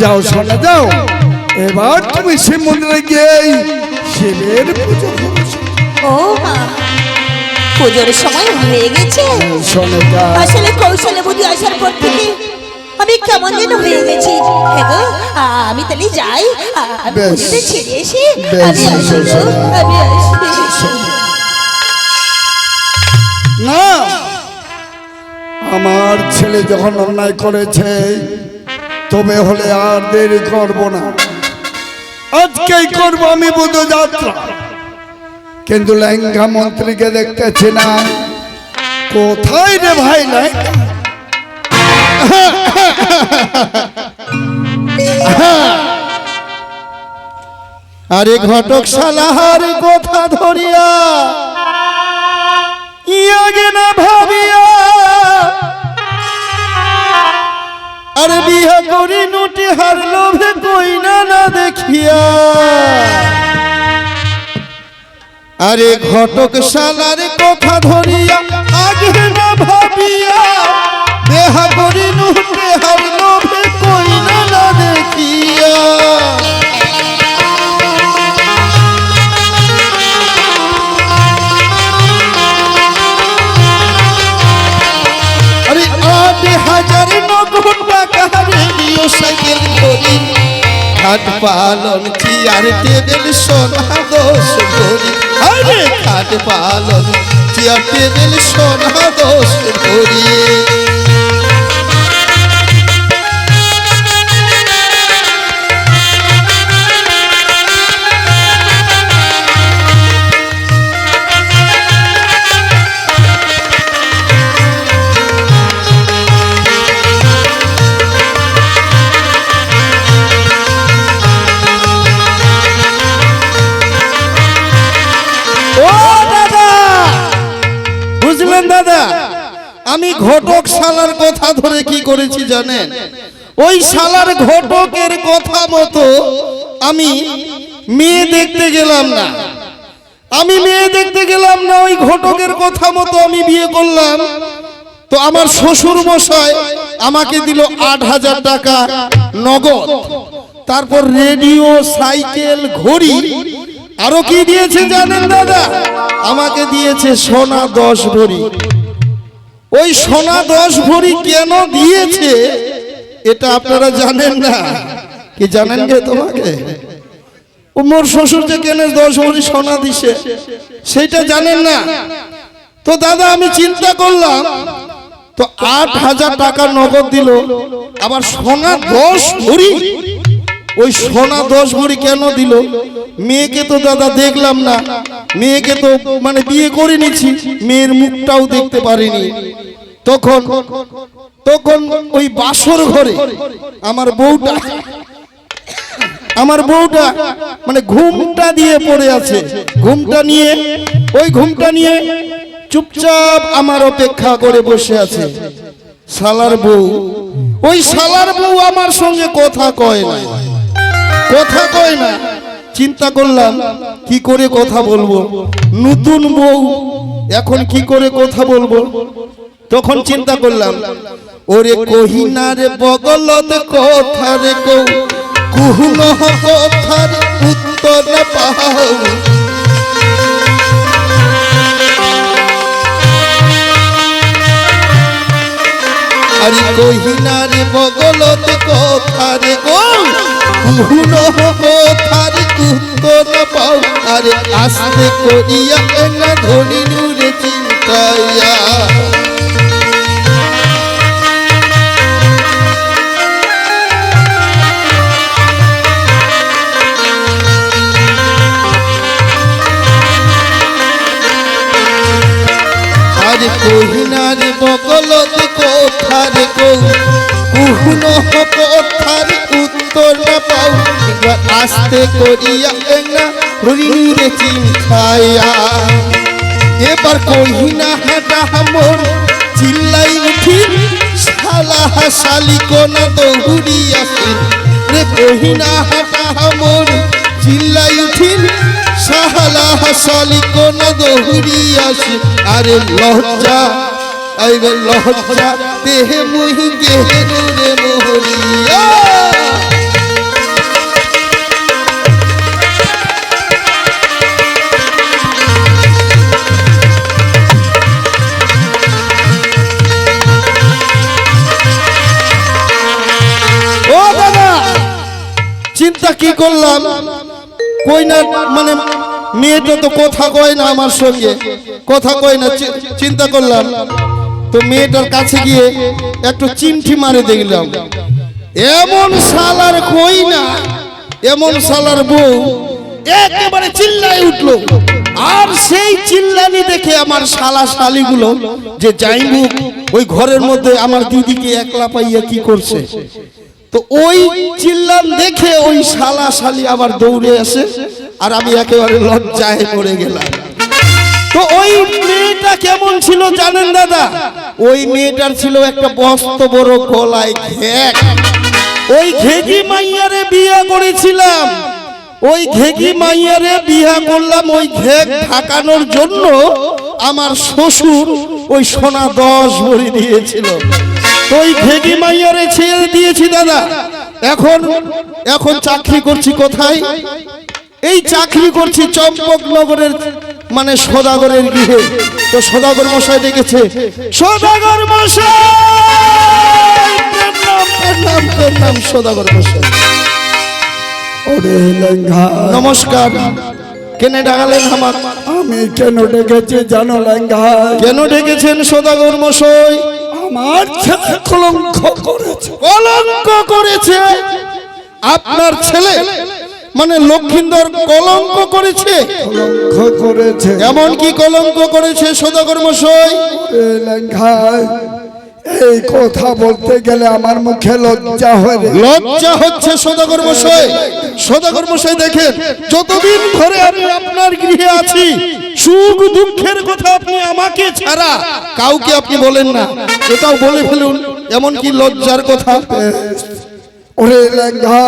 যাও শোনা যাও। এবার তুমি শিব মন্দিরে গিয়ে শিবের পুজো ও মা পুজোর সময় হয়ে গেছে। আসলে কৌশলে বুদ্ধি আসার পর থেকে আমি কেমন যেন হয়ে গেছি। হ্যাঁ আমি তাহলে যাই। ছেড়ে এসে আমি। আমি না আমার ছেলে যখন অন্যায় করেছে তবে হলে আর দেরি করব না। আজকেই করব আমি বুধ যাত্রা কিন্তু লেঙ্গা মন্ত্রীকে দেখতেছি না। কোথায় রে ভাই লেঙ্গা আরে ঘটক সালাহার কথা ধরিয়া। ইয়াগে না ভাবিয়া। করি নুটি হার লোভে কই না দেখিয়া। আরে ঘটক সালার কথা ধরিয়া আগে না ভাবিয়া দেহা করি নুটি হার লোভে কই না দেখিয়া। আরে আট হাজার সাইকেল করি খাট পালন চেয়ার, টেবিল, সোনা দোষ করি আরে, খাট পালন চেয়ার, টেবিল, সোনা দোষ করি ধরে কি করেছি জানেন? ওই শালার ঘটকের কথা মতো আমি মেয়ে দেখতে গেলাম না। আমি মেয়ে দেখতে গেলাম না, ওই ঘটকের কথা মতো আমি বিয়ে করলাম। তো আমার শ্বশুর মশাই আমাকে দিল আট হাজার টাকা নগদ। তারপর রেডিও, সাইকেল, ঘড়ি। আরও কি দিয়েছে জানেন দাদা? আমাকে দিয়েছে সোনা দশ ভরি। ওই সোনা দশ ভরি কেন দিয়েছে? এটা আপনারা জানেন না। কি জানেন গে তোমাকে? মোর শ্বশুর যে কেন দশ ভরি সোনা দিছে সেটা জানেন না। তো দাদা, আমি চিন্তা করলাম, তো আট হাজার টাকা নগদ দিল, আবার সোনা দশ ভরি ওই সোনা দশ ভরি কেন দিল? মেয়েকে তো দাদা দেখলাম না। মেয়েকে তো মানে বিয়ে করে নিচ্ছি মেয়ের মুখটাও দেখতে পারিনি। তখন তখন ওই বাসর ঘরে আমার বউটা আমার বউটা মানে ঘুমটা দিয়ে পড়ে আছে। ঘুমটা নিয়ে, ওই ঘুমটা নিয়ে চুপচাপ আমার অপেক্ষা করে বসে আছে। সালার বউ, ওই সালার বউ আমার সঙ্গে কথা কয় না। কথা কয় না। চিন্তা করলাম, কি করে কথা বলব? নতুন বউ, এখন কি করে কথা বলব? তখন চিন্তা করলাম, ওরে কহিনারে বগলত কথা রে কৌ কুহুন কথার উত্তর পাও। আরে কহিনারে বগলত আরে আস্তে করিয়া এনা ধনি নুরে চিন্তায়া আরে কহিনার বগলত কোথার কৌ? কুহুন পাও একবার আস্তে করিয়া না হরিণীরে চিন্তায়া এবার কহিনা হাটা মন চিল্লাই উঠি, শালা শালি কোনা দৌড়িয়াছে রে কহিনা হাটা মন চিল্লাই উঠিল শালা শালি কোনা দৌড়িয়াছে আরে লজ্জা, আইবে লজ্জা, দেহে মুহি গেহে রে মোহরিয়া। চিন্তা কি করলাম? কই না মানে মেয়েটা তো কথা কয় না আমার সঙ্গে। কথা কয় না চিন্তা করলাম। তো মেয়েটার কাছে গিয়ে একটু চিমঠি মারে দেখলাম। এমন সালার কই না, এমন সালার বউ একেবারে চিল্লায় উঠল। আর সেই চিল্লানি দেখে আমার শালা শালিগুলো যে যাইবু ওই ঘরের মধ্যে আমার দিদিকে একলা পাইয়া কি করছে? তো ওই চিল্লান দেখে ওই শালা শালি আবার দৌড়ে আসে, আর আমি একেবারে লজ্জায় পড়ে গেলাম। তো ওই মেয়েটা কেমন ছিল জানেন দাদা? ওই মেয়েটার ছিল একটা বস্ত বড় গলায় ঘেক ওই ঘেগি মাইয়ারে বিয়ে করেছিলাম। ওই ঘেগি মাইয়ারে বিয়া করলাম, ওই ঘেক ঢাকানোর জন্য আমার শ্বশুর ওই সোনা দশ ভরি দিয়েছিল। তো ওই ঘেগি মাইয়ারে ছেড়ে দিয়েছি দাদা। এখন এখন চাকরি করছি কোথায়? এই চাকরি করছি চম্পকনগরের মানে সদাগরের গৃহে। তো সদাগর মশাই ডেকেছে। সদাগর মশাই! সদাগর লেঙ্গা। নমস্কার। কেনে ডাকালেন আমার আমি কেন ডেকেছি জানো লেঙ্গা? কেন ডেকেছেন সদাগর মশাই? আমার ছেলে কলঙ্ক করেছে। কলঙ্ক করেছে। আপনার ছেলে মানে লক্ষিন্দর কলঙ্ক করেছে। কলঙ্ক করেছে। এমন কি কলঙ্ক করেছে সদাকর্মশয়। এই কথা বলতে গেলে আমার মুখে লজ্জা হয় লজ্জা হচ্ছে সদাগর মশাই। সদাগর মশাই দেখেন যতদিন ধরে আমি আপনার গৃহে আছি সুখ দুঃখের কথা আপনি আমাকে ছাড়া কাউকে আপনি বলেন না। এটাও বলে ফেলুন এমন কি লজ্জার কথা। ওরে লেঙ্গা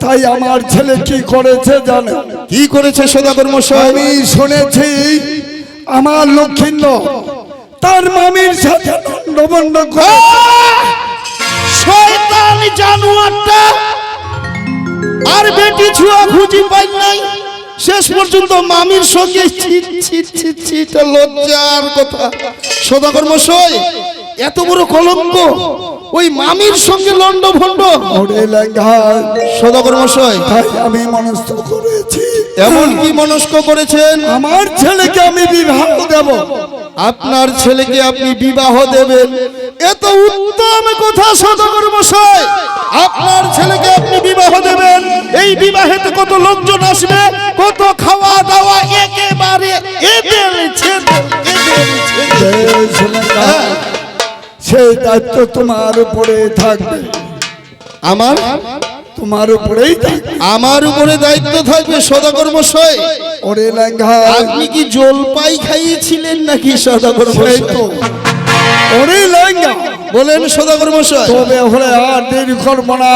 তাই আমার ছেলে কি করেছে জানে? কি করেছে সদাগর মশাই? আমি শুনেছি আমার লক্ষিন্দর তার মামির সাথে দণ্ডবন্ড করে শয়তান জানোয়ারটা আর বেটি ছুয়া খুঁজি পাই নাই। শেষ পর্যন্ত মামির সঙ্গে ছিট ছিট ছিট ছিট লজ্জার কথা। সদাগর মশাই এত বড় কলঙ্ক। ওই মামির সঙ্গে লন্ড ভন্ড সদাগর মশাই। আমি মনস্থ করেছি। এমন কি মনস্ক করেছেন। আমার ছেলেকে আমি বিবাহ দেব। আপনার ছেলেকে আপনি বিবাহ দেবেন। এত উত্তম কথা সদাগর মশাই। আপনার ছেলেকে আপনি বিবাহ দেবেন। এই বিবাহেতে কত লোকজন আসবে কত খাওয়া দাওয়া একেবারে সেই দায়িত্ব তোমার উপরে থাকবে। আমার? তোমার উপরেই আমার উপরে দায়িত্ব থাকবে সদাগর মশাই। ওরে লেঙ্গা আপনি কি জলপাই খাইয়েছিলেন নাকি সদাগর মশাই? তো। ওরে লেঙ্গা বলেন সদাগর মশাই। তবে হলে আর দেরি করব না।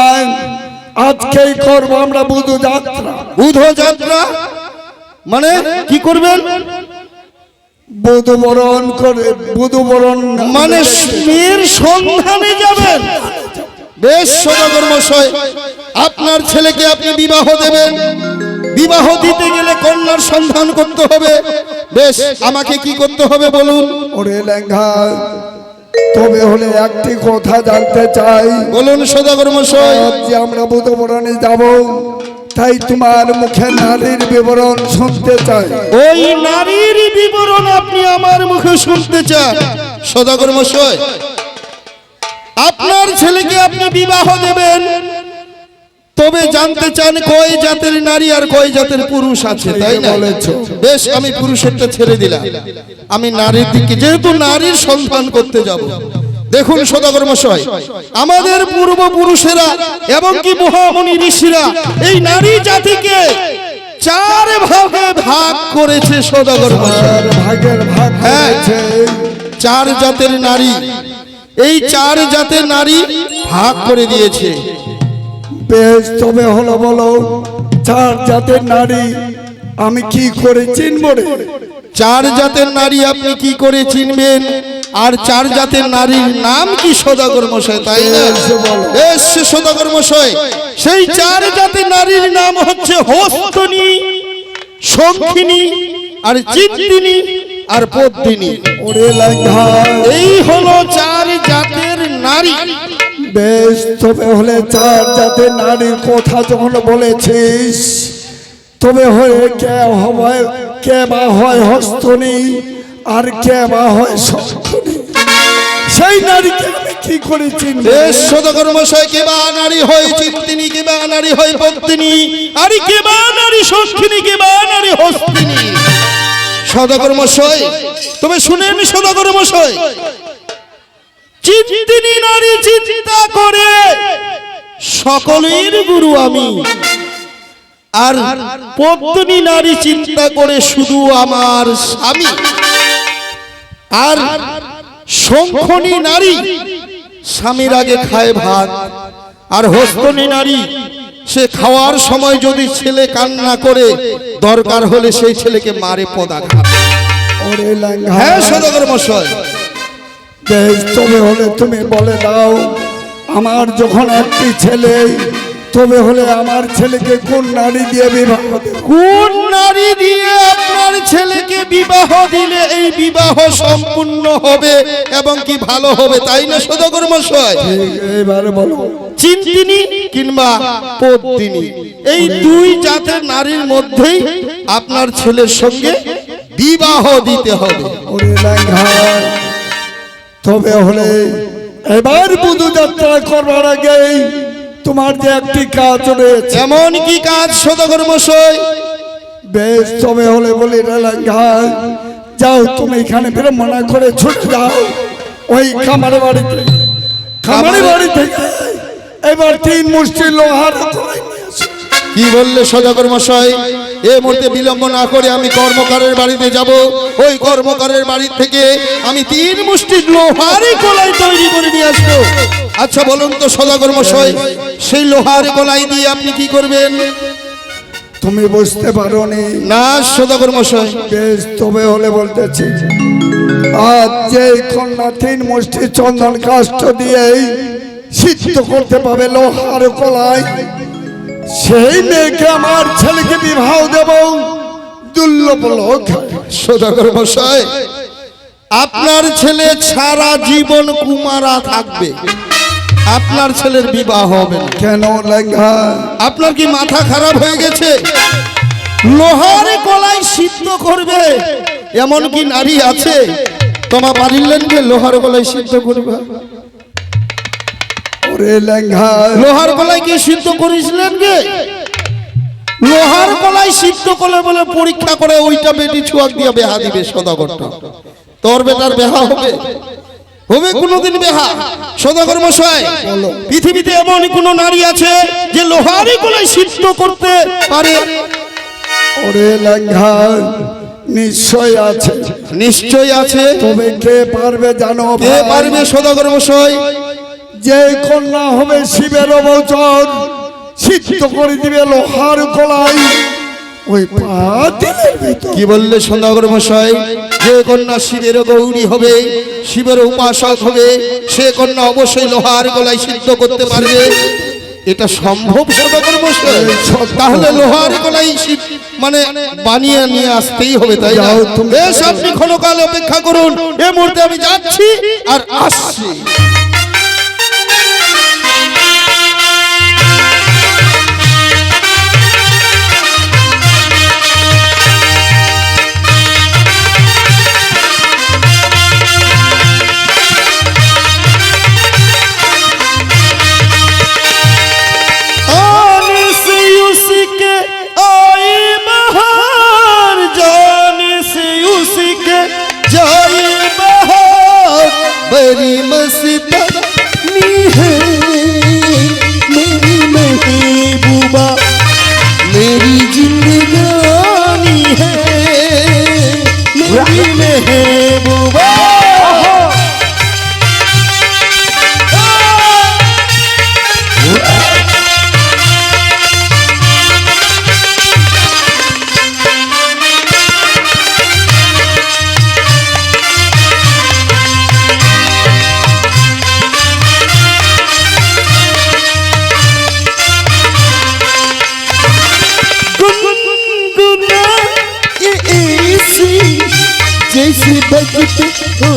আজকেই করব আমরা বুধ যাত্রা বুধ যাত্রা মানে কি করবেন? বুধ বরণ করে বুধ বরণ মানে মেয়ের সন্ধানে যাবেন। বেশ সদাগর মশাই। আপনার ছেলেকে আপনি বিবাহ দেবেন। বিবাহ দিতে গেলে কন্যার সন্ধান করতে হবে। বেশ আমাকে কি করতে হবে বলুন? ওরে লেঙ্গা তবে হলে একটি কথা জানতে চাই। বলুন সদাগর মশাই। যে আমরা বুধ বরণে যাব তাই তোমার মুখে নারীর বিবরণ শুনতে চাই। ওই নারীর বিবরণ আপনি আমার মুখে শুনতে চান। সদাগর মশাই আপনার ছেলেকে আপনি বিবাহ দেবেন। তবে জানতে চান কয় জাতের নারী আর কয় জাতের পুরুষ আছে তাই না? বলেছ। বেশ আমি পুরুষেরটা ছেড়ে দিলাম। আমি নারীর দিকে যেহেতু নারীর সন্ধান করতে যাব। দেখুন সদাগর মশাই আমাদের পূর্বপুরুষেরা এবং কি মহামণি ঋষিরা এই নারী জাতিকে চার ভাগে ভাগ করেছে সদাগর মশাই। ভাগের ভাগ হ্যাঁ। চার জাতের নারী। এই চার জাতের নারী ভাগ করে দিয়েছে। বেশ তবে হলো বলো চার জাতের নারী আমি কি করে চিনব রে? চার জাতের নারী আপনি কি করে চিনবেন? আর চার জাতের নারীর নাম কি সদাগর মশাই তাই বেশ সদাগর মশাই সেই চার জাতের নারীর নাম হচ্ছে হস্তনী শঙ্খিনী আর চিত্তিনী আর পদ্মিনী। এই হলো চার জাতের নারী। বেশ, তবে হলে চার জাতের নারীর কথা যখন বলেছিস, তবে হয়ে কে হয়, কে বা হয় হস্তনী, আর কে বা হয় সক্ষনী। সেই নারীকে আমি কি করে চিনব? বেশ, সদাগর মশাই কেবা নারী হয় চিন্তিনী কেবা নারী হয় পত্নী আর কেবা নারী সক্ষিনী কেবা নারী হস্তিনী। সদাগর মশাই, তবে চিন্তিনী নারী চিন্তা করে সকলের গুরু আমি। আর পত্নী নারী চিন্তা করে শুধু আমার স্বামী। আর শঙ্খনী নারী স্বামীর আগে খায় ভাত। আর হস্তনী নারী সে খাওয়ার সময় যদি ছেলে কান্না করে দরকার হলে সেই ছেলেকে মারে পদাঘাত। ওরে লেঙ্গা। হ্যাঁ সদাগর মশাই। তবে হলে তুমি বলে দাও আমার যখন একটি ছেলে তবে হলে আমার ছেলেকে কোন নারী দিয়ে বিবাহ কোন নারী দিয়ে আপনার ছেলেকে বিবাহ দিলে এই বিবাহ সম্পূর্ণ হবে এবং কি ভালো হবে তাই না সদাগর মশাই এবারে বলো। চিন্তিনী কিংবা পদ্মিনী এই দুই জাতের নারীর মধ্যেই আপনার ছেলের সঙ্গে বিবাহ দিতে হবে। ওরে তবে হলে এবার বুধু যাত্রা করবার আগে তোমার যে একটি কাজ রয়েছে। এমন কি কাজ সদাগর মশাই? বেশ তবে হলে বলি রে যাও তুমি এখানে বিড়ম্বনা করে ছুটে যাও। ওই খামারে বাড়িতে খামারে বাড়ি থেকে এবার তিন মুষ্টি লোহার কি বললে সদাগর মশাই? এ মুহূর্তে বিলম্ব না করে আমি কর্মকারের বাড়িতে যাব। ওই কর্মকারের বাড়ি থেকে আমি তিন মুষ্টি লোহারি কলাই তৈরি করে নিয়ে আসব। আচ্ছা বলুন তো সদাগর মশাই সেই লোহার কলাই দিয়ে আপনি কি করবেন? তুমি বুঝতে পারো নি। না সদাগর মশাই। বেশ তবে হলে বলতেছি। আজ যে কন্যা তিন মুষ্টি চন্দন কাষ্ট দিয়ে সিদ্ধ করতে পাবে লোহার কলাই। সেই মেয়েকে আমার ছেলেকে বিবাহ দেব। দুর্লভ লোক। সদাগর মশাই আপনার ছেলে সারা জীবন কুমারা থাকবে। আপনার ছেলের বিবাহ হবে কেন আপনার কি মাথা খারাপ হয়ে গেছে? লোহার কলাই সিদ্ধ করবে। এমন কি নারী আছে। তোমা পারিলেন যে লোহার কলাই সিদ্ধ করবে। ওরে লেঙ্গা। লোহার কলাই কি সিদ্ধ করেছিলেন গে? লোহার কলাই সিদ্ধ করলে বলে পরীক্ষা করে ওইটা বেটি ছুয়াক দিয়ে বেহা দিবে সদাগরটা। তোর বেটার বেহা হবে। হবে কোনোদিন বেহা। সদাগর মশাই পৃথিবীতে এমন কোন নারী আছে যে লোহারি কলাই সিদ্ধ করতে পারে? ওরে লেঙ্গা নিশ্চয় আছে। নিশ্চয় আছে। তবে কে পারবে জানো কে পারবে সদাগর মশাই? যে কন্যা হবে শিবের অবচর সিদ্ধ করে দিবে লোহার কলাই ওই কি বললে সদাগর মশাই? যে কন্যা শিবের গৌরী হবে শিবের উপাসক হবে সে কন্যা অবশ্যই লোহার গলায় সিদ্ধ করতে পারবে। এটা সম্ভব সদাগর মশাই? তাহলে লোহার গলায় সিদ্ধ- মানে বানিয়ে নিয়ে আসতেই হবে তাই তুমি। বেশ আপনি ক্ষণকাল অপেক্ষা করুন। এ মুহূর্তে আমি যাচ্ছি আর আসছি। Oh.